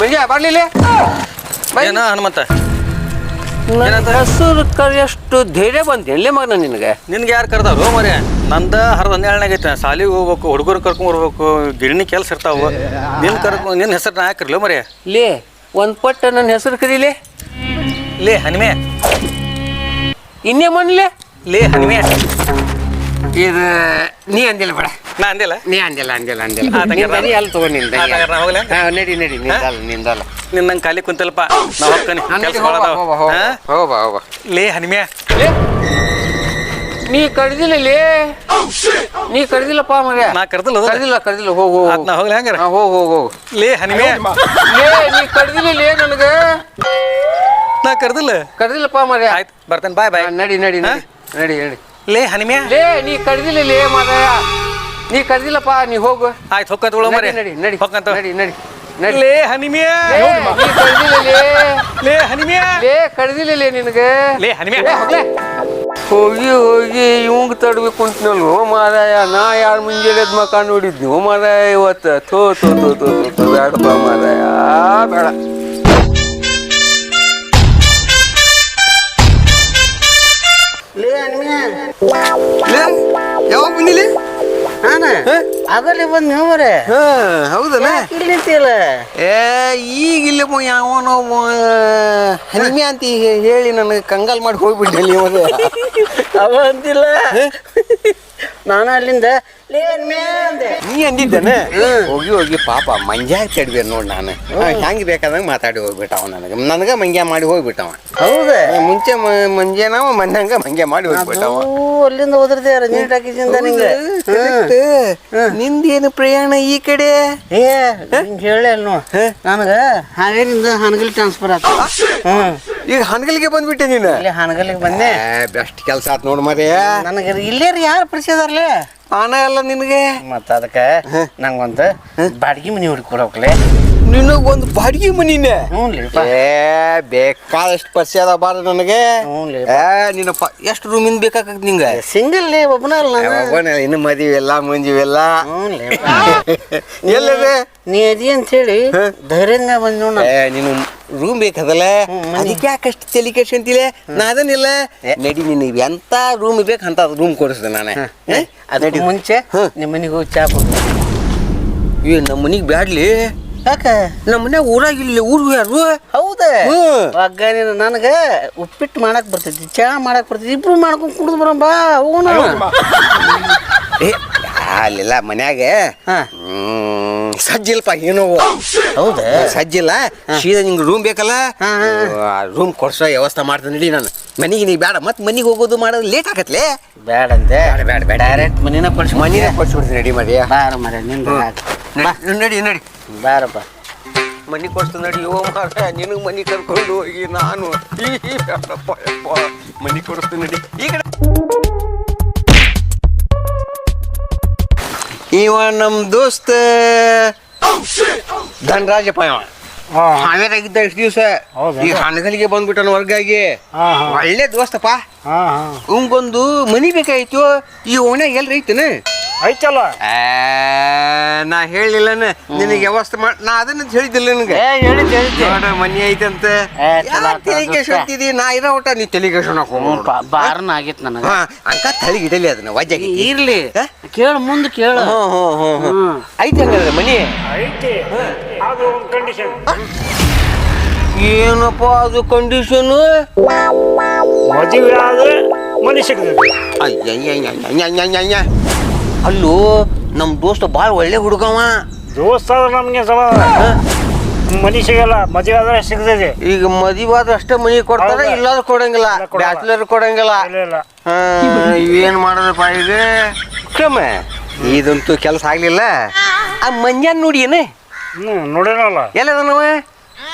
ಲೇ ಬರ್ಲಿಲ್ಲ ಏನ ಹನುಮಂತ? ನನ್ನ ಹೆಸರು ಕರೆಯಷ್ಟು ಧೈರ್ಯ ಬಂತು. ಎಲ್ಲಿ ಮಗನ ನಿನಗೆ? ನಿನ್ಗೆ ಯಾರು ಕರ್ದಾರು ಮರೆ ನಂದ ಹರದ ಹನ್ನೆರಡನಾಗೈತೆ ಸಾಲಿಗೆ ಹೋಗ್ಬೇಕು ಹುಡುಗರು ಕರ್ಕೊಂಡ್ ಬರ್ಬೇಕು ಗಿರಣಿ ಕೆಲಸ ಇರ್ತಾವ. ನಿನ್ ಕರ್ಕೊ ನಿನ್ನ ಹೆಸರು ನಾ ಹಾಕಿರ್ಲಿ ಮರೆ? ಲೇ ಒಂದು ಪಟ್ಟ ನನ್ನ ಹೆಸರು ಕರೀಲಿ ಲೇ ಹನಿಮೆ. ಇನ್ನೇ ಮನ್ಲೆ? ಲೇ ಹನಿಮೆ. ಇದು ನೀ ಅಂದಿಲ್ಲ ಬೇಡ. ನಾ ಅಂದಿಲ್ಲ? ನೀ ಅಂದಿಲ್ಲ ಅಂದಿಲ್ಲ ಅಂದಿಲ್ಲ. ಆ, ತಂಗಿ ನಿನ್ ದನಿ ಅಲ್ಲಿ ತಗೋ ನಿನ್ ದನಿ ಆ, ತಂಗಿ ನಾ ಹೋಗ್ಲಾ? ಹಾ, ನಡಿ ನಡಿ ನಿಂದಲ್ಲ ನಿಂದಲ್ಲ ನಿನ್ನ ನಂಗೆ ಖಾಲಿ ಕುಂತಲ್ಪ ನಾ ಹೋಗ್ತಾನೆ ಹಾ, ನಡಿ, ಕೆಲಸ ಹೋಗ್ಬಾ, ಹೋಗ್ಬಾ, ಹೋಗ್ಬಾ, ಹೋಗ್ಬಾ, ಹೋಗ್ಬಾ. ಲೇ ಹನಿಮೆ ಲೇ, ನೀ ಕಡ್ದಿಲ್ಲ ಲೇ. ನೀ ಕಡ್ದಿಲ್ಲಪ್ಪ ಮರ್ಯ ನಾ ಕರ್ದಿಲ್ಲ ಹೋದ್ರೆ? ಕರ್ದಿಲ್ಲ ಕಡ್ದಿಲ್ಲ ಹೋಗು ಹೋಗು. ಆತ್ ನಾ ಹೋಗ್ಲಿ ಹಂಗಾರ? ಹಾ, ಹೋಗು ಹೋಗು ಹೋಗು. ಲೇ ನೀ ಕಡ್ದಿಲ್ಲ ಲೇ ನನಗೆ. ನಾ ಕರ್ದಿಲ್ಲ. ಕರ್ದಿಲ್ಲಪ್ಪ ಮರೆ ಆಯ್ತು ಬರ್ತೇನೆ ಬಾಯ್ ಬಾಯ್. ನಡಿ ನಡಿ ನಡಿ ನಡಿ ನಡಿ. ಲೇ ಹನಿಮೆ ಲೇ ನೀ ಕಡ್ದಿಲ್ಲ ಲೇ ಮಾರಾಯ. ನೀ ಕರ್ದಿಲ್ಲಪ್ಪ ನೀ ಹೋಗು. ಆಯ್ತು ಹೊಕ್ಕಂತ ಉಳ ಮರೆ. ನಡಿ ನಡಿ ಹೊಕ್ಕಂತ ನಡಿ ನಡಿ ನಡಿ. ಲೇ ಹನಿಮೆ. ಲೇ, ನೀ ಕಡ್ದಿಲ್ಲ ಲೇ. ಲೇ ಹನಿಮೆ. ಲೇ ಕಡ್ದಿಲ್ಲ ಲೇ ನಿನಗೆ. ಲೇ ಹನಿಮೆ. ಲೇ, ಹೋಗ್ಲೇ. ಹೋಗಿ ಹೋಗಿ ಇವಂಗ್ ತಡ್ಬೇಕು ಅಂತ್ನಲ್ವ ಮಾರಾಯ. ನಾ ಯಾರ ಮುಂಜಾನೆ ಮಕ ನೋಡಿದ್ನಿ ಮಾರಾಯ ಇವತ್ತು. ಥೋ ಥೋ ಥೋ ಥೋ ಥೋ ಬೇಡಪ್ಪ ಮಾರಾಯ. ಬೇಡ. ಲೇ ಹನಿಮಿಯ ಲೇ ಯಾವಾಗ ಬಂದಿಲಿ? ಹಾನ ಆಗಲೇ ಬಂದ್ ನೀವು ಬರೇ ಹಾ ಹೌದಲ್ಲ? ಇಲ್ಲಿ ನಿಂತಿಲ್ಲ ಏ ಈಗ ಇಲ್ಲಿ ಯಾವನೋ ಹನಿಮೆ ಅಂತ ಹೇಳಿ ನನಗೆ ಕಂಗಾಲ್ ಮಾಡಿ ಹೋಗ್ಬಿಟ್ಟೆ ನೀವು ಅವ ಅಂತಿಲ್ಲ. ನಾನು ಅಲ್ಲಿಂದ ನೀ ಅಂದಿದ್ದಾನೆ? ಹೋಗಿ ಹೋಗಿ ಪಾಪ ಮಂಜ್ಯಾ ತಡ್ಬೇರ್ ನೋಡ್ ನಾನು. ಹೆಂಗ್ ಬೇಕಾದಂಗ ಮಾತಾಡಿ ಹೋಗ್ಬಿಟ್ಟವ ನನಗೆ. ನನಗ ಮಂಗ್ಯ ಮಾಡಿ ಹೋಗ್ಬಿಟ್ಟವ. ಹೌದಾ? ಮುಂಚೆ ಮಂಜೇನವ ಮನ್ನಂಗ ಮಂಗ್ಯ ಮಾಡಿ ಹೋಗ್ಬಿಟ್ಟವ. ಅಲ್ಲಿಂದ ಹೋದ್ರದೆ ನೀರ್ ಟಾಕಿಸಿಂದ ನಿಂಗೆ? ನಿಂದೇನು ಪ್ರಯಾಣ ಈ ಕಡೆ? ಏ ಹೇಳೇ ಅಲ್ಲ ನೋ ನನಗ ಹಾವೇರಿಂದ ಹನಗಲ್ ಟ್ರಾನ್ಸ್ಫರ್ ಆತ. ಈಗ ಹನಗಲಿಗೆ ಬಂದ್ಬಿಟ್ಟೆ ನೀನು? ಹಾನಗಲ್ಗೆ ಬಂದೆ. ಬೆಸ್ಟ್ ಕೆಲಸ ಆತ್ ನೋಡ್ ಮರೇ ನನಗೆ ಇಲ್ಲೇ ಯಾರು ಪರಿಚಯ ಅದಾರ್ಲೇ ಆನ ಅಲ್ಲ ನಿನಗೆ? ಮತ್ತ ಅದಕ್ಕೆ ನಂಗೊಂದು ಬಾಡಿಗೆ ಮನಿ ಹುಡುಕೊಡೋಕ್ಲೆ ನಿನಗೊಂದು ಬಾಡಿಗೆ ಮನಿನೇ? ಏ ಬೇಕಾದಷ್ಟು ಪರಿಚಯ ಅದ ಬಾರ ನನಗೆ. ಏ ನಿನ್ನ ಪ ಎಷ್ಟು ರೂಮಿಂದ ಬೇಕಾಗತ್ ನಿಂಗೆ? ಸಿಂಗಲ್ ಒಬ್ಬನ ಅಲ್ಲ ಇನ್ನು ಮದಿವೆಲ್ಲ ಮುಂಜಿವೆಲ್ಲ. ಎಲ್ಲದೆ? ನೀ ಅದಿ ಅಂತ ಹೇಳಿ ಧೈರ್ಯಂಗ ಬಂದ್ ನೋಡ ಏ ನೀನು ರೂಮ್ ಬೇಕದಲ್ಲ ಅದಕ್ಕೆ ಯಾಕಷ್ಟು ತಲೆ ಕೆಡ್ಸ್ಕೊಂತಿಲ್ಲ ನಾ ಅದನ್ನಿಲ್ಲ. ನಡಿ ನೀನು ಎಂತ ರೂಮ್ ಬೇಕು ಅಂತ ರೂಮ್ ಕೊಡಿಸ್ದೆ ನಾನು? ಅದಕ್ಕೆ ಮುಂಚೆ ನಿಮ್ಮ ಮನೆಗೆ ಹೋಗಿ ಚಾ ಕೊಡು. ಏ ನಮ್ಮ ಮನಿಗೆ ಬ್ಯಾಡ್ಲಿ. ಯಾಕೆ? ನಮ್ಮ ಮನ್ಯಾಗ ಊರಾಗ ಇಲ್ಲಿ ಊರು ಯಾರು ಹೌದಾ. ಒಗ್ಗರಣೆ ನನಗೆ ಉಪ್ಪಿಟ್ಟು ಮಾಡಕ್ ಬರ್ತೈತಿ ಚಾ ಮಾಡಕ್ ಬರ್ತೈತಿ ಇಬ್ರು ಮಾಡ್ಕೊಂಡು ಕುಡಿದು ಬರಂಬ ಏ ಅಲ್ಲೆಲ್ಲ ಮನ್ಯಾಗ ಹಾ. ಹ್ಮ್, ಸಜ್ಜಿಲ್ಪ ಏನೋ ಹೌದಾ? ಸಜ್ಜಿಲ್ಲ? ಸೀದಾ ನಿಂಗೆ ರೂಮ್ ಬೇಕಲ್ಲ? ರೂಮ್ ಕೊಡ್ಸೋ ವ್ಯವಸ್ಥೆ ಮಾಡ್ತೀನಿ ನಡಿ ನಾನು. ಮನೆಗೆ ನೀ ಬೇಡ ಮತ್ತೆ ಮನೆಗೆ ಹೋಗೋದು ಮಾಡೋದು ಲೇಟ್ ಆಗತ್ಲೆ? ಬೇಡ ಅಂತೆ ಬೇಡ ಬೇಡ ಡೈರೆಕ್ಟ್ ಮನಿನ ಕೊಡ್ಸಿ ಮನೇನ ಕೊಡ್ಸ್ಬಿಡ್ತೀನಿ ನಡಿ ಮಾಡಿ ಬಾರ ಮರ ನಿನ್ನ ನಡಿ ನಡಿ ಬಾರಪ್ಪ. ಮನೆ ಕೊಡ್ತು ನಡಿ ಓ ಮಾರ ನಿನಗೆ ಮನೆ ಕರ್ಕೊಂಡು ಹೋಗಿ ನಾನು. ಈ ಬೇಡಪ್ಪ ಯಪ್ಪ. ಮನೆ ಕೊಡಿಸ್ತೀನಿ ನಡಿ. ಈ ಇವ ನಮ್ಮ ದೋಸ್ತ. ಧನರಾಜಪ್ಪ ಇವ. ಹಾವೇರಾಗಿದ್ದ ಎಷ್ಟು ದಿವಸ. ಹೌದಾ? ಈ ಹಣಗಳಿಗೆ ಬಂದ್ಬಿಟ್ಟನ ವರ್ಗಾಗಿ. ಒಳ್ಳೆ ದೋಸ್ತಪ್ಪ. ಹಾ ಹಾ. ಮನಿ ಬೇಕಾಯ್ತು. ಈ ಓಣ್ಯಾಗ ಎಲ್ರಿ ಐತನ ಐತಲ್ಲ ನಾ ಹೇಳಿಲ್ಲನ. ನಿನಗೆ ವ್ಯವಸ್ಥೆ ಮಾಡ್ ನಾ ಅದನ್ನ ಹೇಳಿದ್ದಿಲ್ಲ ನಿನಗೆ. ಏ ಹೇಳಿದ್ ಹೇಳಿದ್ದೆ. ನೋಡ ಮನಿ ಐತಂತ. ಏ, ಚಲೋ ಆತ್ ತಲೆ ದೋಸ್ತ. ಕೆಡ್ಸ್ಕೊಂತಿದಿ ನಾ ಇರೋ ಊಟ ನೀ ತಲಿ ಕೆಡ್ಸೋಣಕ್ ಹೋಗ್ಬೇಡ. ಬಾರನ ಆಗಿತ್ತು ನನಗೆ. ಹಾ ಅಂಕ ಇಡಲಿ ಅದನ್ನ ವಜ್ಜಾಗಿ ಇರ್ಲಿ. ಹಾ? ಕೇಳು ಮುಂದೆ ಕೇಳು. ಹ್ಮ್. ಐತಿ ಹಂಗಾದ್ರೆ ಮನಿ? ಐತಿ. ಅದು ಒಂದು ಕಂಡೀಷನ್ ಏನಪ್ಪ ಅದು ಕಂಡೀಷನ್ ಮದುವೆ ಆದ್ರೆ ಮನೆ ಸಿಗ್ತದೆ. ಅಯ್ಯಯ್ಯಯ್ಯಯ್ಯಯ್ಯಯ್ಯಯ್ಯ ಅಲ್ಲೋ ನಮ್ ದೋಸ್ತ ಬಾಳ ಒಳ್ಳೆ ಹುಡುಗವ. ದೋಸ್ತ ನಮ್ಗೆ ನಮಗೆ ಸಮ ಮನೆ ಸಿಗಲ್ಲ ಮದುವೆ ಆದ್ರೆ ಸಿಗ್ತದೆ. ಈಗ ಮದುವಾದ್ರೆ ಅಷ್ಟೇ ಮನಿ ಕೊಡ್ತಾರೆ ಇಲ್ಲಾದ್ರು ಕೊಡಂಗಿಲ್ಲ. ಬ್ಯಾಚುಲರ್ ಕೊಡಂಗಿಲ್ಲ. ಇಲ್ಲ ಏನು ಇವೇನ್ ಮಾಡೋದಪ್ಪ ಈಗ ಕ್ರಮ ಇದಂತೂ ಕೆಲಸ ಆಗ್ಲಿಲ್ಲ. ಆ ಮಂಜಾನ್ ನೋಡಿ ಏನೇ? ಹ್ಞೂ ನೋಡೇನಲ್ಲ ಎಲ್ಲದನವ?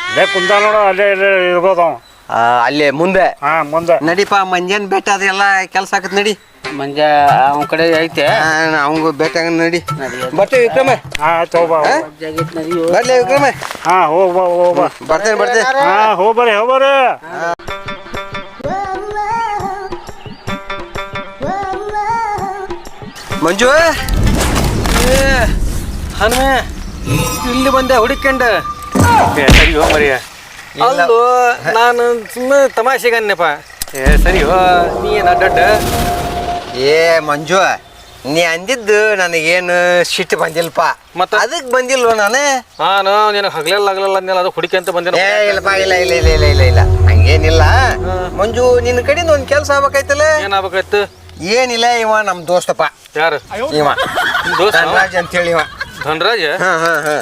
ಅಲ್ಲೇ ಕುಂತ ನೋಡ ಅಲ್ಲೇ ಇಲ್ಲೇ ಇರ್ಬೋದು. ಅವ. ಅಲ್ಲೇ ಮುಂದೆ. ಹಾ ಮುಂದೆ. ನಡಿಪ ಮಂಜಾನ್ ಬೆಟ್ಟ ಅದೆಲ್ಲ ಕೆಲಸ ಆಗತ್ ನಡಿ. ಮಂಜ ಅವನ ಕಡೆ ಐತೆ? ಅವಂಗ ಬೇಕಾಗ ನಡಿ. ಬರ್ತೇವೆ ವಿಕ್ರಮ. ಬರ್ಲಿ ವಿಕ್ರಮ. ಹಾ ಹೋಗ್ಬಾ ಹೋಗ್ಬಾ ಬರ್ತೇನೆ ಬರ್ತೇನೆ. ಹಾ ಹೋಗ್ಬರ್ರಿ ಹೋಗ್ಬರ್ರಿ ಮಂಜು. ಹನುಮೆ ಇಲ್ಲಿ ಬಂದೆ ಹುಡುಕಂಡ ಸರಿ ಹೋ ಮರಿಯ ಅಲ್ಲೋ ನಾನು ಸುಮ್ಮನೆ ತಮಾಷೆಗೆ ಅನ್ನಪ್ಪ. ಏ ಸರಿ ಹೋ. ನೀ ಏನು ಅಡ್ಡಡ್ಡ ಏ ಮಂಜು ನೀ ಅಂದಿದ್ದು ನನಗೇನು ಸಿಟ್ಟು ಬಂದಿಲ್ಲಪ್ಪ. ಮತ್ತೆ? ಅದಕ್ಕೆ ಬಂದಿಲ್ವ ನಾನು? ನಾನು ನಿನಗೆ ಹಗಲೆಲ್ಲ ಹಗಲೆಲ್ಲ ಅಂದ ಅದು ಹುಡುಕಿ ಅಂತ ಬಂದೆ ಏ ಇಲ್ಲಪ್ಪ ಇಲ್ಲ ಇಲ್ಲ ಇಲ್ಲ ಇಲ್ಲ ಇಲ್ಲ ಇಲ್ಲ. ಹಂಗೇನಿಲ್ಲ. ಮಂಜು ನಿನ್ನ ಕಡೆಯಿಂದ ಒಂದು ಕೆಲಸ ಆಗ್ಬೇಕಾಯ್ತಲ್ಲ? ಏನಾಗ್ಬೇಕಾಯ್ತು? ಏನಿಲ್ಲ ಇವ ನಮ್ಮ ದೋಸ್ತಪ್ಪ. ಯಾರು? ಇವ. ನಿಮ್ ದೋಸ್ತ? ಹೇಳಿ ಧನರಾಜ್ ಅಂತೇಳಿ ಇವ. ಧನರಾಜ್? ಹಾ ಹಾ ಹಾ.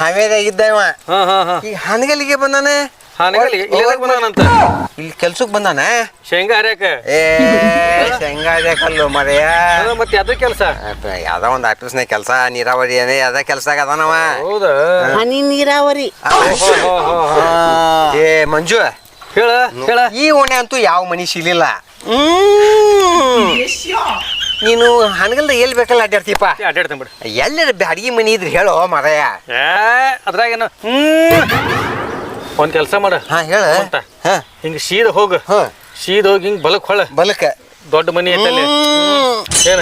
ಹಾವೇದಾಗ ಇದ್ದ ಇವ. ಹಾಂ ಹಾ ಹಾಂ. ಈಗ ಹಾನಗಲ್ಲಿಗೆ ಬಂದಾನೆ? ಹಾನಗಲಿಗೆ? ಇಲ್ಲಿ ಬಂದಾನಂತ? ಇಲ್ಲಿ ಕೆಲ್ಸಕ್ಕೆ ಬಂದಾನ? ಶೇಂಗಾ ಹರ್ಯಾಕ ಏ ಶೇಂಗಾದ ಕಲ್ಲು ಮರೆಯ ಅದು ಮತ್ತೆ ಅದ್ರ ಕೆಲಸ? ಯಾವ್ದೋ ಒಂದು ಆಫೀಸ್ನ ಕೆಲಸ ನೀರಾವರಿ ಅದೇ ಯಾವ್ದ ಕೆಲಸ ಅದಾನವ ಹೌದಾ? ಹನಿ ನೀರಾವರಿ. ಏ ಮಂಜು. ಹೇಳ ಹೇಳ. ಈ ಓಣೆ ಅಂತೂ ಯಾವ ಮನಿ ಸಿಗ್ಲಿಲ್ಲ ಹ್ಮ್. ನೀನು ಹನಗಲ್ದ ಎಲ್ಲಿ ಬೇಕಲ್ಲ ಅಡ್ಡಾಡ್ತೀಪ ಅಡ್ಡಾಡ್ತೇನೆ ಬಿಡು. ಎಲ್ಲರ ಅಡಿಗೆ ಮನಿ ಇದ್ರೆ ಹೇಳೋ ಮರಯ್ಯ ಏ ಅದ್ರಾಗೇನು ಹ್ಮ್. ಒಂದ್ ಕೆಲಸ ಮಾಡ. ಹಾ ಹೇಳ. ಅಂತ ಹಾ. ಹಿಂಗ ಸೀದ ಹೋಗ. ಹಾ. ಸೀದ ಹೋಗಿ ಹಿಂಗ್ ಬಲಕ್ ಹೊಳ. ಬಲಕ. ದೊಡ್ಡ ಮನಿ ಐತಿ ಅಲ್ಲಿ. ಏನ?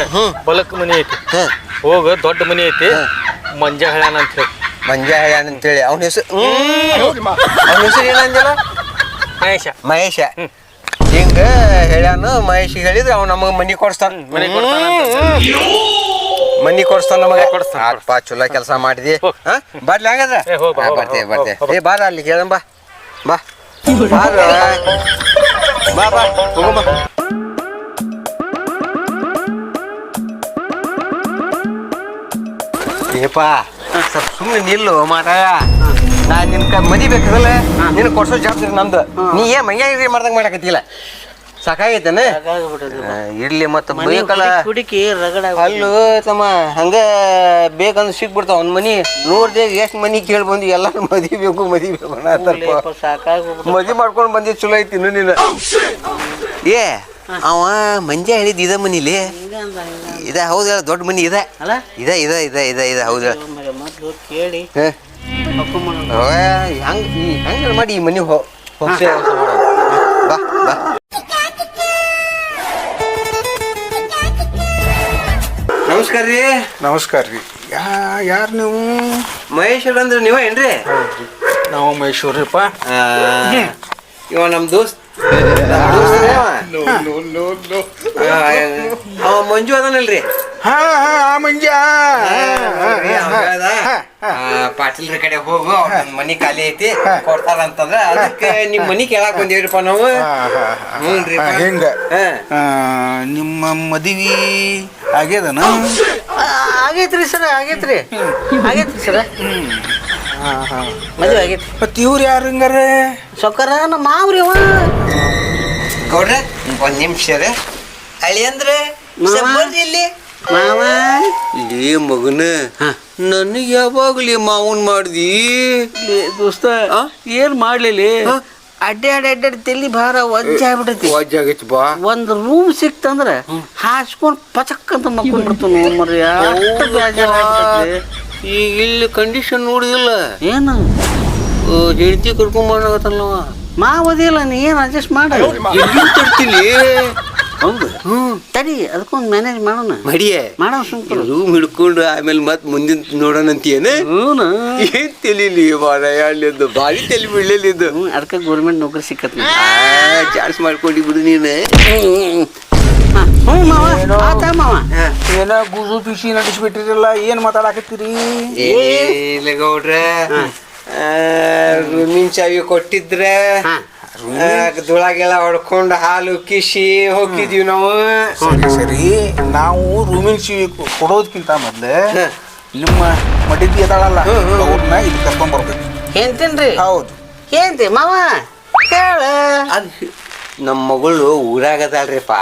ಬಲಕ್ ಮನಿ ಐತಿ. ಹೋಗ ದೊಡ್ಡ ಮನಿ ಐತಿ. ಮಂಜ ಹೇಳ್ಯಾನ ಅಂತ ಹೇಳಿ. ಮಂಜ ಅಂತ ಹೇಳಿ. ಅವನ ಹೆಸರು ಅವನ ಹೆಸರು ಏನಂದಿಲ್ಲ ಮಹೇಶ. ಮಹೇಶ. ಹಿಂಗ ಹೇಳ್ಯಾನ. ಮಹೇಶ್ ಹೇಳಿದ್ರೆ ಅವ್ ನಮಗ ಮನಿ ಕೊಡ್ಸ್ತಾನ. ಮನಿ ಕೊಡ್ತಾನ ಮನಿ ಕೊಡಿಸ್ತಾನ ನಮಗ? ಕೊಡಿಸ್ತಾನ, ಆತ್ಪ ಚಲೋ ಕೆಲಸ ಮಾಡಿದಿ? ಬರ್ಲಿ ಹಂಗದ ಏ, ಹೋಗ್ ಬಾ, ಹಾ, ಹೋಗ್ ಬಾ, ಬರ್ತೇವೆ ಹೋಗ್ ಬಾ, ಬರ್ತೇವೆ ಬಾ. ಏ ಬಾರ ಅಲ್ಲಿ ಕೇಳಂಬ ಬಾ. ಬಾ. ಬಾರ. ಬಾ ಬಾ. ಹೋಗಮ್ಮ ಏಪ ಸ್ವಲ್ಪ ಸುಮ್ಮನೆ ನಿಲ್ಲು ಮಾರಾಯ. ನಾ ನಿನ್ ಕ ಮದಿ ಬೇಕಲ್ಲ ನಿನ್ ಕೊಡ್ಸೋ ಜವಾಬ್ದಾರಿ ನಮ್ದು. ನೀ ಏನ್ ಮೈಯಾಗ ಮಾಡ್ದಂಗ ಮಾಡಕತ್ತಿಲ್ಲ ಸಾಕಾಗೈತೇನ? ಇರ್ಲಿ ಮತ್ತ ಬೇಕಲ್ಲ. ಹುಡುಕಿ ರಗಡ ಅಲ್ಲೂ ತಮ್ಮ ಹಂಗ ಬೇಕಂದ್ರೆ ಸಿಕ್ಬಿಡ್ತಾವ ಒಂದ್ ಮನಿ. ನೋಡ್ದೆ ಎಷ್ಟು ಮನಿ ಕೇಳಿ ಬಂದು ಎಲ್ಲಾರು ಮದಿ ಬೇಕು ಮದಿ ಬೇಕು ಮದಿ ಮಾಡ್ಕೊಂಡ್ ಬಂದಿ ಚಲೋ ಐತಿ ಇನ್ನು ನೀನು. ಏ ಅವ ಮಂಜೆ ಹೇಳಿದ ಇದ ಮನಿಲಿ. ಇದ ಹೌದ ಹೇಳ ದೊಡ್ಡ ಮನಿ ಇದ. ಇದ ಇದ ಇದ ಇದ ಇದ ಹೌದ ಕೇಳಿ. ಹಂಗ್ ಹಂಗ ಮಾಡಿ ಈ ಮನಿ ಹೋ ಬಾ ಬಾ. ನಮಸ್ಕಾರ ರೀ. ನಮಸ್ಕಾರ ರೀ. ಯಾ ಯಾರು ನೀವು? ಮಹೇಶ್ವರ ಅಂದ್ರೆ ನೀವ ಏನ್ರಿ? ನಾವು ಮಹೇಶ್ವರ್ರಿಪ್ಪ ಇವ ನಮ್ ದೋಸ್ತ್. ಅವ. ಮಂಜು ಅದನಲ್ರಿ ಹಾ ಹಾ ಆ ಮಂಜ ಪಾಟೀಲ್ರ ಕಡೆ ಹೋಗು ಅವ್ರ್ ಮನಿ ಖಾಲಿ ಐತಿ ಕೊಡ್ತಾರ ಅಂತಂದ್ರ ಅದಕ್ಕೆ ನಿಮ್ ಮನಿ ಕೇಳಾಕ್ ಬಂದೇವ್ರಿಪ್ಪ ನಾವು ಹ್ಞೂನ್ರಿ ಹೆಂಗ ನಿಮ್ಮ ಮದುವೆ ಆಗ್ಯದನ ಆಗೈತ್ರಿ ಸರ ಆಗೈತ್ರಿ ಆಗೈತ್ರಿ ಸರ ಮದುವೆ ಆಗೈತ್ರಿ ಮತ್ ಇವ್ರು ಯಾರು ಹಿಂಗಾರ? ಸೊಕ್ಕರ ನಮ್ಮ ಮಾವ್ರಿ ಅವ ಗೌಡ್ರ ಒಂದ್ ನಿಮಿಷ ರೀ ಅಳಿ ಅಂದ್ರೆ ಮಾವ? ಇಲ್ಲಿ? ಮಾವ. ಲೇ ಮಗನ ನನಗೆ ಯಾವಾಗ್ಲಿ ಮಾವನ್ ಮಾಡ್ದಿ? ಲೇ, ದೋಸ್ತ ಏನ್ ಮಾಡ್ಲಿಲಿ ಅಡ್ಡಾಡಿ ಅಡ್ಡಾಡಿ ತಲಿ ಭಾರ ವಜ್ಜ ಆಗ್ಬಿಟ್ಟೈತಿ ವಾಜಾಗೈತಿ ಬಾ. ಒಂದ್ ರೂಮ್ ಸಿಕ್ತಂದ್ರ ಹಾಸ್ಕೊಂಡ್ ಪಚಕ್ ಅಂತ ಮಕ್ಕೊಂಡ್ಬಿಡ್ತು ನೋಡ್ ಮರ್ರಿ. ಅಷ್ಟ್ ಬೇಜಾರ್ ಆಗ್ಬಿಟ್ಟೈತಿ. ಈಗ ಇಲ್ಲಿ ಕಂಡೀಷನ್ ನೋಡಿದಿಲ್ಲ. ಏನು? ಹೆಂಡತಿ ಕರ್ಕೊಂಡ್ ಮಾ ಮಾವದಿಲ್ಲ ನೀ ಏನು ಅಡ್ಜಸ್ಟ್ ಮಾಡ? ಎಲ್ಲಿ ಹೌದು. ಹ್ಮ್ ತಡಿ ಅದಕ್ಕೊಂದು ಮ್ಯಾನೇಜ್ ಮಾಡೋಣ. ಮಡಿಯೇ. ಮಾಡೋಣ ಸುಮ್ಕರು ರೂಮ್ ಹಿಡ್ಕೊಂಡು ಆಮೇಲೆ ಮತ್ತೆ ಮುಂದಿನ ನೋಡೋಣಂತೀಯೇನ ಹ್ಞೂ ಏನ್ ತಿಳಿಲಿ ಮಾರಾಯ ಅಲ್ಲಿದ್ದು ಬಾರಿ ತಲೆ ಬೀಳಲಿದ್ದು ಹ್ಞೂ ಅದಕ್ಕೆ ಗೌರ್ಮೆಂಟ್ ನೌಕರಿ ಸಿಕ್ಕತ್ತ ಚಾರ್ಜ್ ಮಾಡ್ಕೊಂಡಿ ಬಿಡು ನೀನು. ಹ್ಞೂ ಮಾವ ಆತ ಮಾವ. ಏನ ಗುಜು ಪಿಶಿ ನಡೆಸ್ಬಿಟ್ಟಿರಲ್ಲ ಏನ್ ಮಾತಾಡಕತ್ತೀರಿ? ಏನಿಲ್ಲ ಗೌಡ್ರ. ರೂಮಿನ ಚಾವಿ ಕೊಟ್ಟಿದ್ರೆ ಹಾ. ದುಳಗೆಲ್ಲ ಹೊಡ್ಕೊಂಡು ಹಾಲು ಕಿಶಿ ಹೋಗಿದೀವಿ ನಾವು. ಸರಿ ಸರಿ. ನಾವು ರೂಮಿನ ಸಿ ಕೊಡೋದಕ್ಕಿಂತ ಮೊದ್ಲು ನಿಮ್ಮ ಮಡಿದಿ ಅದಾಳಲ್ಲ ಅವ್ರನ್ನ ಇಲ್ಲಿ ಕರ್ಕೊಂಡ್ ಬರ್ಬೇಕು. ಏನ್ತೇನ್ರಿ ಹೌದು. ಏನ್ತಿ ಮಾವ ಹೇಳ. ಅದ್ ನಮ್ಮ ಮಗಳು ಊರಾಗದಾಳ್ರಿಪ್ಪ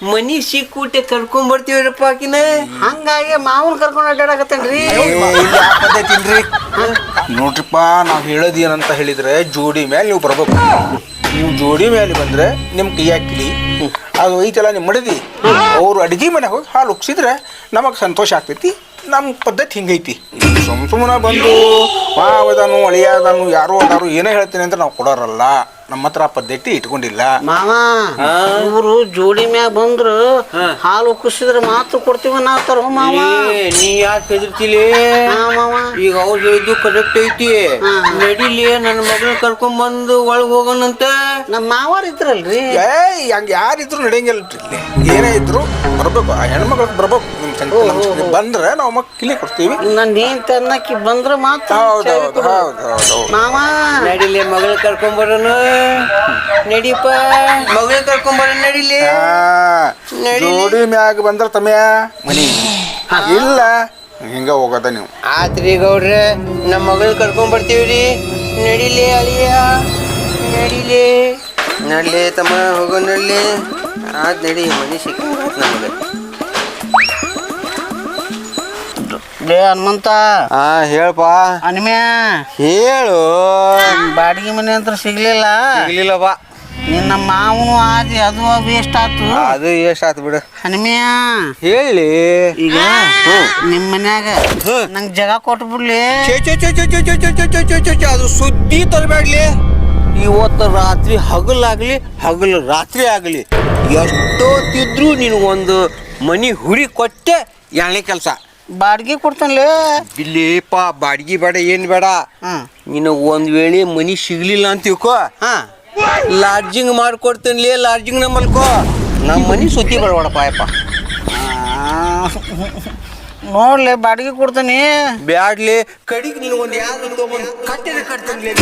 ಮನಿ ಸಿಕ್ಕೂಟೆ ಕರ್ಕೊಂಡ್ ಬರ್ತೀವ್ರಪ್ಪ ಆಕಿನ? ಹಂಗಾಗಿ ಮಾವನ್ ಕರ್ಕೊಂಡು ಅಡ್ಡಾಡಕತ್ತೇನ್ರಿ? ಏ, ಇಲ್ಲಿ ಆ ಪದ್ಧತಿ ಇಲ್ರಿ. ನೋಡ್ರಿಪ್ಪ ನಾವು ಹೇಳೋದು ಏನಂತ ಹೇಳಿದ್ರೆ ಜೋಡಿ ಮೇಲೆ ನೀವು ಬರ್ಬೇಕು. ನೀವು ಜೋಡಿ ಮೇಲೆ ಬಂದ್ರೆ ನಿಮ್ ಕೈ ಹಾಕಿಲಿ ಅದು ಐತಲ್ಲ ನಿಮ್ಮ ಮಡದಿ? ಅವ್ರು ಅಡಿಗೆ ಮನೆ ಹೋಗಿ ಹಾಲು ಉಕ್ಸಿದ್ರೆ ನಮಗೆ ಸಂತೋಷ ಆಗ್ತೈತಿ. ನಮ್ಮ ಪದ್ಧತಿ ಹಿಂಗೈತಿ. ಸುಮ್ ಸುಮ್ಮನೆ ಬಂದು ಮಾವದನು ಅಳಿಯಾದನು ಯಾರೋ ಅದಾರು ಏನೇ ಹೇಳ್ತೀನಿ ಅಂದ್ರೆ ನಾವು ಕೊಡೋರಲ್ಲ. ನಮ್ಮ ಹತ್ರ ಆ ಪದ್ಧತಿ ಇಟ್ಕೊಂಡಿಲ್ಲ. ಮಾವ ಇವರು ಜೋಡಿ ಮ್ಯಾಗ ಬಂದ್ರು ಹಾಲು ಕುಸಿದ್ರೆ ಮಾತ್ರ ಕೊಡ್ತೀವಿ ನಾತಾರ ಮಾವ. ನೀ ಯಾಕೆ ಹೆದರ್ತಿಲಿ? ಹಾ ಮಾವ. ಈಗ ಅವ್ರು ಹೇಳಿದ್ದು ಕರೆಕ್ಟ್ ಐತಿ. ನಡಿಲಿ ನನ್ನ ಮಗನ ಕರ್ಕೊಂಡ್ ಬಂದು ಒಳಗ್ ಹೋಗೋಣಂತ. ನಮ್ಮ ಮಾವಾರ ಇದ್ರಲ್ರಿ. ಏ ಹಂಗ ಯಾರಿದ್ರು ನಡೆಯಂಗಿಲ್ಲ ಇಲ್ಲಿ. ಏನೇ ಇದ್ರು ಬರ್ಬೇಕು. ಆ ಹೆಣ್ಮಕ್ಳಿಗೆ ಬರ್ಬೇಕು. ಬಂದ್ರೆ ನಾವು ಮಕ್ಕಳಿಗೆ ಕೊಡ್ತೀವಿ. ನನ್ನ ನೀನ್ ತನ್ನಕಿ ಬಂದ್ರೆ ಮಾತ್ರ ಹೌದು. ಹೌದು. ಹೌದು ಹೌದು. ಮಾವ. ನಡಿಲಿ ಮಗಳ ಕರ್ಕೊಂಡ್ ಬರೋಣ ನಡಿಪ ಮಗಳ ಕರ್ಕೊಂಡ್ ಬರೋಣ ನಡಿಲಿ. ಜೋಡಿ ಮ್ಯಾಗ ಬಂದ್ರ ತಮ್ಯ. ಮನಿ. ಇಲ್ಲ. ಹಿಂಗ ಹೋಗದ ನೀವು. ಆತ್ರಿ ಗೌಡ್ರೆ ನಮ್ಮ ಮಗಳ ಕರ್ಕೊಂಡ್ ಬರ್ತೀವ್ರಿ ನಡಿಲಿ ಅಳಿಯ. ನಡಿಲಿ. ನಡ್ಲಿ ತಮ್ಮ ಹೋಗೋ ನಡ್ಲಿ. ಆದ್ ನಡಿ ಮನಿ ಸಿಕ್ಕ ನಮಗೆ. ಲೇ ಹನುಮಂತ ಹಾ ಹೇಳಪ್ಪ ಹನುಮ್ಯಾ ಹೇಳು ಬಾಡಿಗೆ ಮನೆ ಅಂತ ಸಿಗ್ಲಿಲ್ಲ ಸಿಗ್ಲಿಲ್ಲಪ್ಪ ನಿನ್ನ ಮಾವನು ಆದಿ ಅದು ವೇಸ್ಟ್ ಆತು ಅದು ಎಷ್ಟ್ ಆತು ಬಿಡು ಹನುಮ್ಯಾ ಹೇಳಿ ಈಗ ನಿಮ್ ಮನ್ಯಾಗ ನಂಗ್ ಜಗ ಕೊಟ್ಬಿಡ್ಲಿ ಬಿಡ್ಲಿ ಛೆ, ಛೆ, ಛೆ, ಛೆ, ಛೆ, ಛೆ, ಛೆ, ಛೆ, ಛೆ, ಛೆ, ಛೆ, ಅದು ಸುದ್ದಿ ತರಬೇಡ್ಲಿ ಇವತ್ತು ರಾತ್ರಿ ಹಗಲಾಗ್ಲಿ ಹಗಲು ರಾತ್ರಿ ಆಗಲಿ ತಿದ್ರು ನೀನು ಒಂದು ಮನಿ ಹುಡಿ ಕೊಟ್ಟೆ ಎಣ್ಣೆ ಕೆಲಸ ಬಾಡಿಗೆ ಕೊಡ್ತಾನಲೇ? ಇಲ್ಲಿಪ್ಪ ಬಾಡ್ಗಿ ಬೇಡ ಏನು ಬೇಡ. ಹ್ಮ್ ನೀನು ಒಂದು ವೇಳೆ ಮನಿ ಸಿಗ್ಲಿಲ್ಲ ಅಂತ ತಿಳ್ಕೊ. ಹಾ. ಲಾಡ್ಜಿಂಗ್ ಮಾಡ್ಕೊಡ್ತೇನೆ ಲಾಡ್ಜಿಂಗ್ ನಮ್ಮಲ್ಕೋ ನಮ್ಮ ಮನಿ ಸುತ್ತಿ ಬರ್ಬೋಡಪ್ಪ ಯಪ್ಪ ನೋಡ್ಲೆ ಬಾಡ್ಗೆ ಕೊಡ್ತಾನೆ. ಬ್ಯಾಡ್ಲಿ ಕಡಿಗೆ ನೀನು ಒಂದು ಯಾವ್ದು ತಗೊಂಡು ಕಟ್ಟಿದ್ರೆ ಕಟ್ತಂಗ್ಲಿ